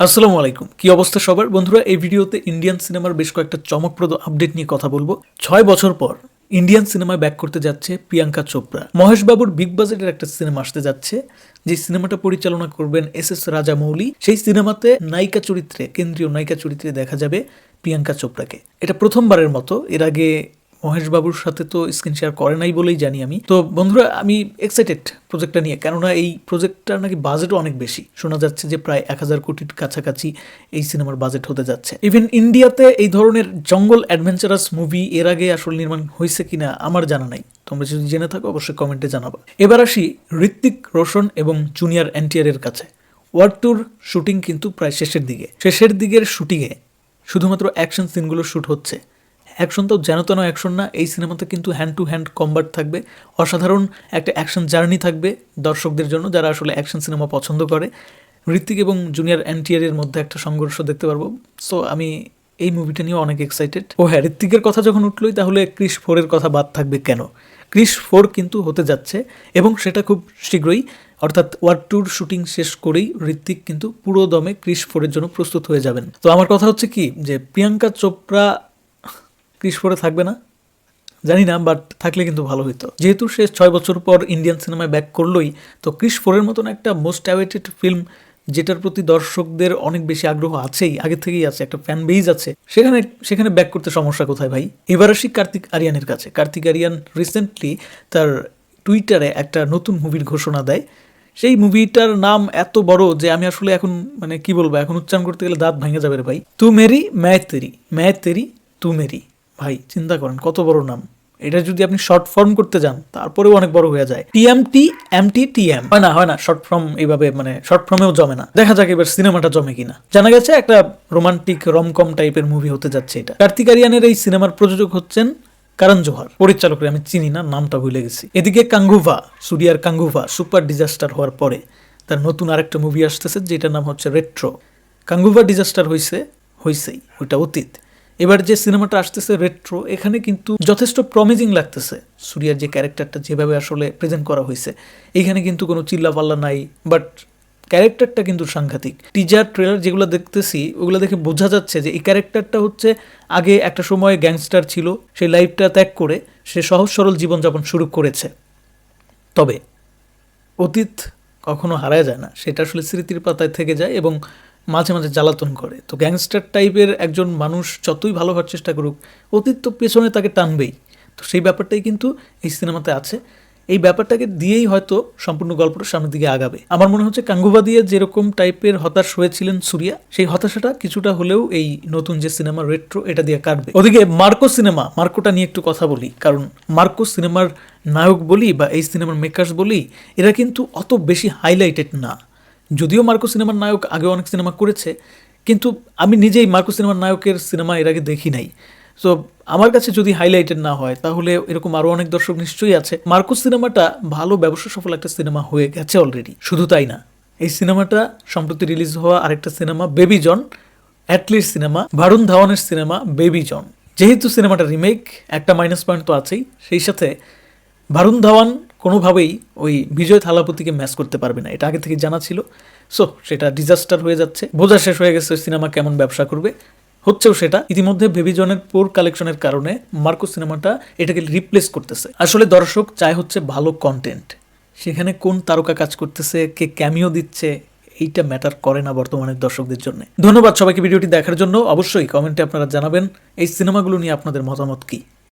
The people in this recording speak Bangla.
আসসালামু আলাইকুম। কি অবস্থা সবার? বন্ধুরা, এই ভিডিওতে ইন্ডিয়ান সিনেমার বেশ কয়েকটা চমকপ্রদ আপডেট নিয়ে কথা বলব। ছয় বছর পর ইন্ডিয়ান সিনেমায় ব্যাক করতে যাচ্ছে প্রিয়াঙ্কা চোপড়া। মহেশ বাবুর বিগ বাজেটের একটা সিনেমা আসতে যাচ্ছে, যে সিনেমাটা পরিচালনা করবেন এস এস রাজামৌলি। সেই সিনেমাতে নায়িকা চরিত্রে, কেন্দ্রীয় নায়িকা চরিত্রে দেখা যাবে প্রিয়াঙ্কা চোপড়াকে। এটা প্রথমবারের মতো। এর আগে মহেশ বাবুর সাথে তো স্ক্রিন শেয়ার করে নাই বলেই জানি আমি। তো বন্ধুরা, আমি এক্সাইটেড প্রজেক্টটা নিয়ে, কেননা এই প্রজেক্টটার নাকি বাজেটও অনেক বেশি। শোনা যাচ্ছে যে প্রায় এক হাজার কোটির কাছাকাছি এই সিনেমার বাজেট হতে যাচ্ছে। ইভেন ইন্ডিয়াতে এই ধরনের জঙ্গল অ্যাডভেঞ্চারাস মুভি এর আগে আসলে নির্মাণ হয়েছে কিনা আমার জানা নাই। তোমরা যদি জেনে থাকো, অবশ্যই কমেন্টে জানাবা। এবার আসি ঋত্বিক রোশন এবং জুনিয়র এনটিআরের কাছে। ওয়ার্ড টুর শুটিং কিন্তু প্রায় শেষের দিকে। শেষের দিকের শুটিংয়ে শুধুমাত্র অ্যাকশন সিনগুলো শ্যুট হচ্ছে। অ্যাকশন তো যেন তেন অ্যাকশন না, এই সিনেমাতে কিন্তু হ্যান্ড টু হ্যান্ড কম্বাট থাকবে। অসাধারণ একটা অ্যাকশন জার্নি থাকবে দর্শকদের জন্য যারা আসলে অ্যাকশন সিনেমা পছন্দ করে। ঋত্বিক এবং জুনিয়র এনটিআরের মধ্যে একটা সংঘর্ষ দেখতে পারব। সো আমি এই মুভিটা নিয়ে অনেক এক্সাইটেড ও হ্যাঁ ঋত্বিকের কথা যখন উঠলোই, তাহলে ক্রিস ফোরের কথা বাদ থাকবে কেন? ক্রিস ফোর কিন্তু হতে যাচ্ছে এবং সেটা খুব শীঘ্রই, অর্থাৎ ওয়ার টুর শুটিং শেষ করেই ঋত্বিক কিন্তু পুরো দমে ক্রিস ফোরের জন্য প্রস্তুত হয়ে যাবেন। তো আমার কথা হচ্ছে কি, যে প্রিয়াঙ্কা চোপড়া ক্রিস ফোরে থাকবে না? জানি না বাট থাকলে কিন্তু ভালো হতো যেহেতু সে ছয় বছর পর ইন্ডিয়ান সিনেমায় ব্যাক করলোই, তো ক্রিস ফোরের মতন একটা মোস্ট অ্যাওয়েটেড ফিল্ম যেটার প্রতি দর্শকদের অনেক বেশি আগ্রহ আছেই, আগে থেকেই আছে, একটা ফ্যান বেজ আছে, সেখানে সেখানে ব্যাক করতে সমস্যা কোথায় ভাই? এবার আসি কার্তিক আরিয়ানের কাছে। কার্তিক আরিয়ান রিসেন্টলি তার টুইটারে একটা নতুন মুভির ঘোষণা দেয়। সেই মুভিটার নাম এত বড় যে আমি আসলে এখন মানে কি বলব, এখন উচ্চারণ করতে গেলে দাঁত ভেঙে যাবে রে ভাই। তু মেরি ম্যায় তেরি ম্যায় তেরি তু মেরি ভাই, চিন্তা করেন, কত বড় নাম? এটা যদি আপনি শর্ট ফর্ম করতে যান, তারপরেও অনেক বড় হয়ে যায়। টিএমটি এমটি টিএম হয় না হয় না শর্ট ফর্ম এইভাবে মানে শর্ট ফর্মেও জমে না। দেখা যাক এবার সিনেমাটা জমে কিনা। জানা গেছে একটা রোমান্টিক রমকম টাইপের মুভি হতে যাচ্ছে এটা। কার্তিক আরিয়ানের এই সিনেমার প্রযোজক হচ্ছেন কারণ জোহার। পরিচালকের আমি চিনি না, নামটা ভুলে গেছি। এদিকে কাঙ্গুভা, সুরিয়ার কাঙ্গুভা, সুপার ডিজাস্টার হওয়ার পরে তার নতুন আরেকটা মুভি আসতেছে, যেটার নাম হচ্ছে রেট্রো কাঙ্গুভা ডিজাস্টার হয়েছে হয়েছেই ওইটা অতীত। এবার যে সিনেমাটা আসতেছে রেট্রো এখানে কিন্তু যথেষ্ট প্রমিজিং লাগতেছে। সুরিয়ার যে ক্যারেক্টারটা যেভাবে আসলে প্রেজেন্ট করা হয়েছে, এখানে কিন্তু কোনো চিল্লাপাল্লা নাই বাট ক্যারেক্টারটা কিন্তু সাংঘাতিক। টিজার ট্রেলার যেগুলো দেখতেছি, ওগুলো দেখে বোঝা যাচ্ছে যে এই ক্যারেক্টারটা হচ্ছে আগে একটা সময় গ্যাংস্টার ছিল সেই লাইফটা ত্যাগ করে, সে সহজ সরল জীবনযাপন শুরু করেছে। তবে অতীত কখনো হারায় যায় না, সেটা আসলে স্মৃতির পাতায় থেকে যায় এবং মাঝে মাঝে জ্বালাতন করে। তো গ্যাংস্টার টাইপের একজন মানুষ যতই ভালো হওয়ার চেষ্টা করুক, অতীত তো পেছনে তাকে টানবেই। তো সেই ব্যাপারটাই কিন্তু এই সিনেমাতে আছে। এই ব্যাপারটাকে দিয়েই হয়তো সম্পূর্ণ গল্পটা সামনের দিকে আগাবে। আমার মনে হচ্ছে কাঙ্গুবা দিয়ে যেরকম টাইপের হতাশ হয়েছিলেন সুরিয়া, সেই হতাশাটা কিছুটা হলেও এই নতুন যে সিনেমা রেট্রো এটা দিয়ে কাটবে। ওদিকে মার্কো সিনেমা, মার্কোটা নিয়ে একটু কথা বলি। কারণ মার্কো সিনেমার নায়ক বলি বা এই সিনেমার মেকার্স বলি, এরা কিন্তু অত বেশি হাইলাইটেড না। যদিও মার্কো সিনেমার নায়ক আগে অনেক সিনেমা করেছে, কিন্তু আমি নিজেই মার্কো সিনেমার নায়কের সিনেমা এর আগে দেখি নাই। সো আমার কাছে যদি হাইলাইটেড না হয়, তাহলে এরকম আরও অনেক দর্শক নিশ্চয়ই আছে। মার্কো সিনেমাটা ভালো, ব্যবসা সফল একটা সিনেমা হয়ে গেছে অলরেডি শুধু তাই না, এই সিনেমাটা সম্প্রতি রিলিজ হওয়া আরেকটা cinema Baby John at least cinema Varun ধাওয়ানের cinema baby John যেহেতু সিনেমাটা রিমেক একটা মাইনাস পয়েন্ট তো আছেই, সেই সাথে ভারুণ ধাওয়ান কোনোভাবেই ওই বিজয় থালাপতিকে ম্যাচ করতে পারবে না। এটা আগে থেকে জানা ছিল। সো সেটা ডিজাস্টার হয়ে যাচ্ছে। বোঝা শেষ হয়ে গেছে সিনেমা কেমন ব্যবসা করবে। হচ্ছেও সেটা। ইতিমধ্যে বেবিজনের পোর কালেকশনের কারণে মার্কো সিনেমাটা এটাকে রিপ্লেস করতেছে। আসলে দর্শক চায় হচ্ছে ভালো কন্টেন্ট সেখানে কোন তারকা কাজ করতেছে, কে ক্যামিও দিচ্ছে, এইটা ম্যাটার করে না বর্তমানের দর্শকদের জন্য। ধন্যবাদ সবাইকে ভিডিওটি দেখার জন্য। অবশ্যই কমেন্টে আপনারা জানাবেন, এই সিনেমাগুলো নিয়ে আপনাদের মতামত কী?